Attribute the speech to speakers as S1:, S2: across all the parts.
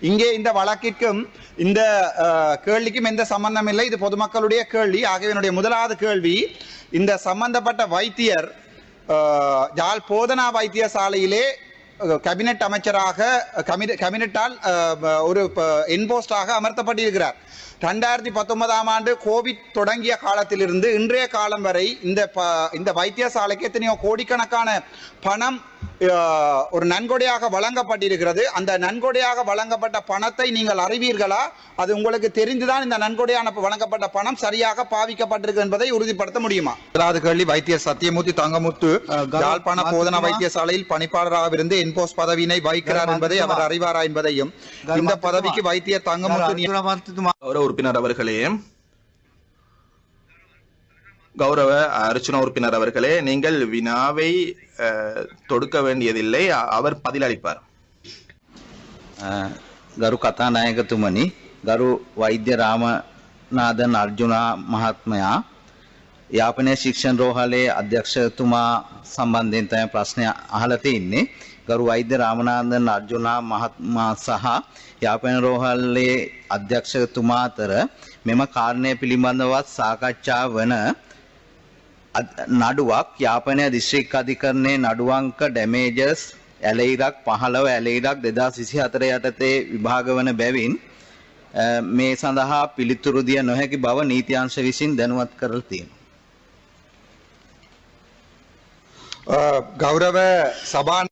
S1: இங்கே இந்த வழக்கிற்கும் இந்த கேள்விக்கும் எந்த சம்பந்தம் இல்லை. இது பொதுமக்களுடைய கேள்வி. ஆகவே என்னுடைய முதலாவது கேள்வி இந்த சம்பந்தப்பட்ட வைத்தியர் ஜால் யாழ் போதனா வைத்தியசாலையிலே அஹ், கேபினெட் அமைச்சராக கமிட- கேபினெட்டால் ஒரு என்போஸ்டாக அமர்த்தப்பட்டிருக்கிறார். ரெண்டாயிரத்தி பத்தொன்பதாம் ஆண்டு கோவிட் தொடங்கிய காலத்திலிருந்து இன்றைய காலம் வரை இந்த ப- இந்த வைத்தியசாலைக்கு எத்தனையோ கோடிக்கணக்கான பணம் ஒரு நன்கொடையாக வழங்கப்பட்டிருக்கிறது. அந்த நன்கொடையாக வழங்கப்பட்ட பணத்தை நீங்கள் அறிவீர்களா? அது உங்களுக்கு தெரிந்துதான் இந்த நன்கொடையான வழங்கப்பட்ட பணம் சரியாக பாவிக்கப்பட்டிருக்கு என்பதை உறுதிப்படுத்த முடியுமா? கேள்வி வைத்தியர் சத்தியமூர்த்தி தங்கமுத்து யாழ்ப்பாண போதனா? வைத்தியசாலையில் பணிப்பாளராக இருந்து என்போஸ் பதவியினை வகிக்கிறார் என்பதை அவர் அறிவாரா என்பதையும். இந்த? பதவிக்கு வைத்தியர் தங்கமுத்து
S2: உறுப்பினர் அவர்களே கௌரவ அர்ச்சுனா உறுப்பினர் அவர்களே நீங்கள் வினாவை அஹ், தொடுக்க வேண்டியதில்லை அ- அவர் பதிலளிப்பார்
S3: අ, ගරු කතානායකතුමනි ගරු වෛද්‍ය රාමනාදන් අර්ජුනා මහත්මයා යාපනය ශික්ෂණ රෝහලේ අධ්‍යක්ෂතුමා සම්බන්ධයෙන් තමයි ප්‍රශ්නය අහලා තියෙන්නේ ගරු වෛද්‍ය රාමනාදන් අර්ජුනා මහත්මයා සහ යාපන රෝහලේ අධ්‍යක්ෂතුමා අතර මෙම කාරණය පිළිබඳවත් සාකච්ඡා වන අද- නඩුවක් යාපනය දිශ්‍රික් අධිකරණයේ නඩුවංක ඩැමේජස් ඇලෙයිරක් පහළව ඇලෙයිරක් දෙදස් විසි අතර යටතේ විභාග වන බැවින් මේ සඳහා පිළිතුරු දිය නොහැකි බව නීතිංශ විසින් දැනුවත් කරල තියෙන.
S1: ගෞරව සබාන්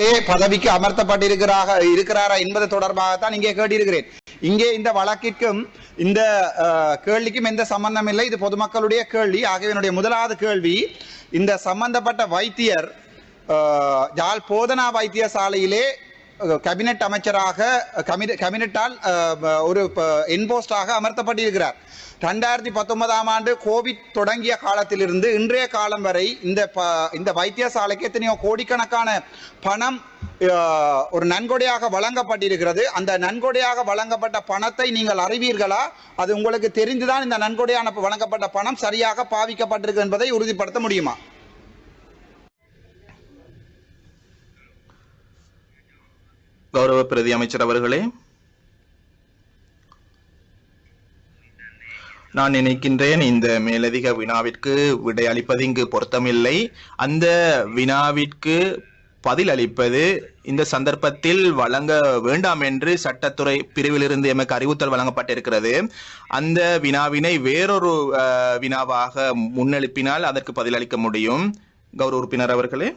S1: சபா பதவிக்கு அமர்த்தப்பட்டிருக்கிறாக இருக்கிறாரா என்பது தொடர்பாகத்தான் இங்கே கேட்டிருக்கிறேன். இங்கே இந்த வழக்கிற்கும் இந்த கேள்விக்கும் எந்த சம்பந்தம் இல்லை. இது பொதுமக்களுடைய கேள்வி. ஆகவே என்னுடைய முதலாவது கேள்வி இந்த சம்பந்தப்பட்ட வைத்தியர் யாழ் போதனா வைத்தியசாலையிலே கேபினெட் அமைச்சராக கமிட- கேபினெட்டால் ஒரு என்போஸ்டாக அமர்த்தப்பட்டிருக்கிறார். ரெண்டாயிரத்தி பத்தொன்பதாம் ஆண்டு கோவிட் தொடங்கிய காலத்திலிருந்து இன்றைய காலம் வரை இந்த ப- இந்த வைத்தியசாலைக்கு எத்தனையோ கோடிக்கணக்கான பணம் ஒரு நன்கொடையாக வழங்கப்பட்டிருக்கிறது. அந்த நன்கொடையாக வழங்கப்பட்ட பணத்தை நீங்கள் அறிவீர்களா? அது உங்களுக்கு தெரிந்துதான் இந்த நன்கொடையான வழங்கப்பட்ட பணம் சரியாக பாவிக்கப்பட்டிருக்கு என்பதை உறுதிப்படுத்த முடியுமா?
S2: கௌரவ பிரதி அமைச்சர் அவர்களே நான் நினைக்கின்றேன் இந்த மேலதிக வினாவிற்கு விடையளிப்பது இங்கு பொருத்தமில்லை. அந்த வினாவிற்கு பதில் அளிப்பது இந்த சந்தர்ப்பத்தில் வழங்க வேண்டாம் என்று சட்டத்துறை பிரிவிலிருந்து எமக்கு அறிவுறுத்தல் வழங்கப்பட்டிருக்கிறது. அந்த வினாவினை வேறொரு அஹ், வினாவாக முன்னெழுப்பினால் அதற்கு பதிலளிக்க முடியும். கௌரவ உறுப்பினர் அவர்களே.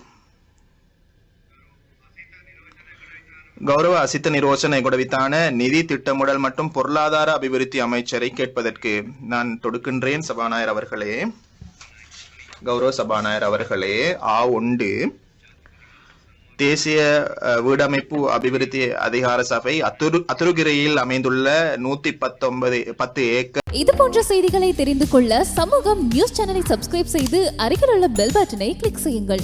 S2: கௌரவ அசித்த நிரோசனை குடவித்தான நிதி திட்டமிடல் மற்றும் பொருளாதார அபிவிருத்தி அமைச்சரை கேட்பதற்கு நான் தொடுக்கின்றேன் சபாநாயகர் அவர்களே. கௌரவ சபாநாயகர் அவர்களே ஆ ஒன்று. தேசிய வீடமைப்பு அபிவிருத்தி அதிகார சபை அத்துரு அத்துருகிரையில் அமைந்துள்ள நூத்தி பத்தொன்பது பத்து ஏக்கர்
S4: இது போன்ற செய்திகளை தெரிந்து கொள்ள சமூகம் நியூஸ் சேனலை சப்ஸ்கிரைப் செய்து அருகில் உள்ள பெல் பட்டனை கிளிக் செய்யுங்கள்.